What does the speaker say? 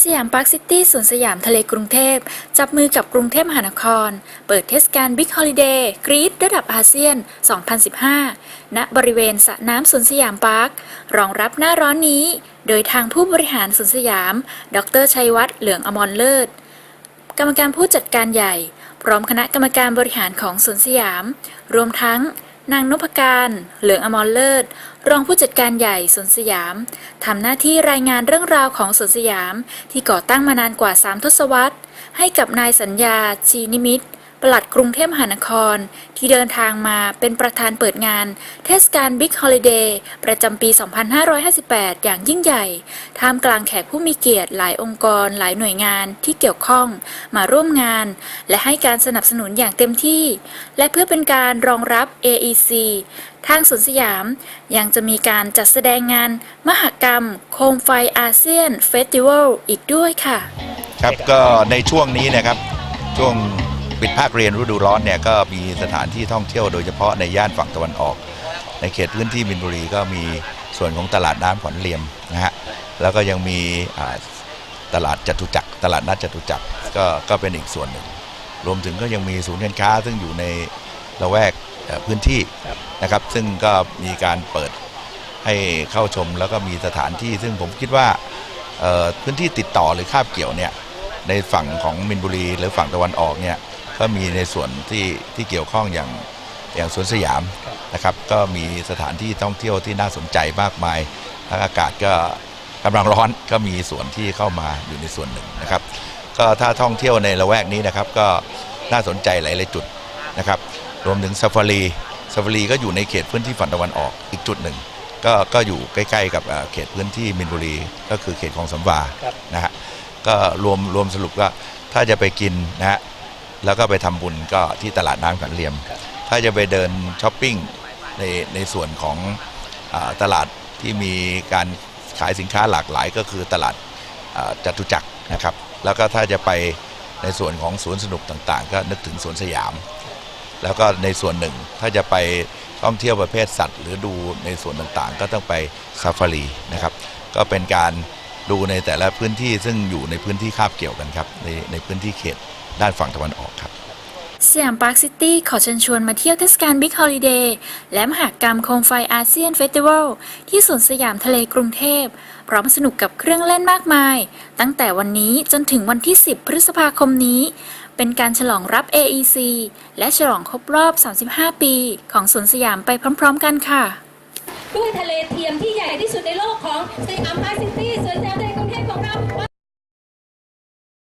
สยามพาร์คซิตี้สวนสยามทะเลกรุงเทพ จับมือกับกรุงเทพมหานคร เปิดเทศกาลบิ๊กฮอลิเดย์กรีดระดับอาเซียน 2015 ณ บริเวณสระน้ำสวนสยามพาร์ค รองรับหน้าร้อนนี้ โดยทางผู้บริหารสวนสยาม ดรชัยวัฒน์เหลืองอมรเลิศ กรรมการผู้จัดการใหญ่ พร้อมคณะกรรมการบริหารของสวนสยาม รวมทั้ง นางนพการ เหลืองอมรเลิศ รองผู้จัดการใหญ่สวนสยาม ทำหน้าที่รายงานเรื่องราวของสวนสยามที่ก่อตั้งมานานกว่า3ทศวรรษ ให้กับนายสัญญา ชีนิมิตร ปลัดกรุงเทพมหานคร ที่เดินทางมาเป็นประธานเปิดงาน เทศกาลบิ๊กฮอลิเดย์ประจำปี 2558 อย่างยิ่งใหญ่ ท่ามกลางแขกผู้มีเกียรติหลายองค์กร หลายหน่วยงานที่เกี่ยวข้องมาร่วมงาน และให้การสนับสนุนอย่างเต็มที่ และเพื่อเป็นการรองรับ AEC ทางสวนสยาม ยังจะมีการจัดแสดงงาน มหกรรม โคมไฟอาเซียนเฟสติวัลอีกด้วยค่ะ ครับก็ในช่วงนี้นะครับช่วง ปิดภาคเรียนฤดูร้อนเนี่ยก็มีสถานที่ท่องเที่ยวโดยเฉพาะในย่านฝั่งตะวันออก ในเขตพื้นที่มินบุรีก็มีส่วนของตลาดน้ำขวัญเหลี่ยมนะฮะแล้วก็ยังมีตลาดจตุจักรตลาดนัดจตุจักรก็ก็เป็นอีกส่วนหนึ่ง รวมถึงก็ยังมีศูนย์การค้า ซึ่งอยู่ในละแวกพื้นที่นะครับ ซึ่งก็มีการเปิดให้เข้าชมแล้วก็มีสถานที่ ซึ่งผมคิดว่าพื้นที่ติดต่อหรือคาบเกี่ยวเนี่ยในฝั่งของมินบุรีหรือฝั่งตะวันออกเนี่ย ก็มีในส่วนที่ที่เกี่ยวข้องอย่างอย่างสวนสยามนะครับ ก็มีสถานที่ท่องเที่ยวที่น่าสนใจมากมายทางอากาศก็กำลังร้อนก็มีส่วนที่เข้ามาอยู่ในส่วนหนึ่งนะครับ ก็ถ้าท่องเที่ยวในละแวกนี้นะครับ ก็น่าสนใจหลายๆจุดนะครับ รวมถึงซาฟารีซาฟารีก็อยู่ในเขตพื้นที่ฝั่งตะวันออกอีกจุดหนึ่งก็ก็อยู่ใกล้ๆกับเอ่อเขตพื้นที่มินบุรี ก็คือเขตของสำวาครับนะฮะก็รวมรวมสรุปก็ถ้าจะไปกินนะฮะ แล้วก็ไปทำบุญก็ที่ตลาดน้ำขันเหลี่ยม ถ้าจะไปเดินช้อปปิ้งในในส่วนของอาตลาดที่มีการขายสินค้าหลากหลายก็คือตลาดอ่าจตุจักรนะครับ แล้วก็ถ้าจะไปในส่วนของสวนสนุกต่างๆ ก็นึกถึงสวนสยาม แล้วก็ในส่วนหนึ่งถ้าจะไปท่องเที่ยวประเภทสัตว์ หรือดูในส่วนต่างๆ ก็ต้องไปซาฟารีนะครับ ก็เป็นการดูในแต่ละพื้นที่ซึ่งอยู่ในพื้นที่คาบเกี่ยวกันครับในในพื้นที่เขต ด้านฝั่งตะวันออกครับสยามพาร์คซิตี้ขอเชิญชวนมาเที่ยวเทศกาลบิ๊กฮอลิเดย์และมหากรรมโคมไฟอาเซียนเฟสติวัลที่สวนสยามทะเลกรุงเทพ พร้อมสนุกกับเครื่องเล่นมากมาย ตั้งแต่วันนี้จนถึงวันที่ 10 พฤษภาคมนี้ เป็นการฉลองรับ AEC และฉลองครบรอบ 35 ปี ของสวนสยามไปพร้อม ๆ กันค่ะ ด้วยทะเลเทียมที่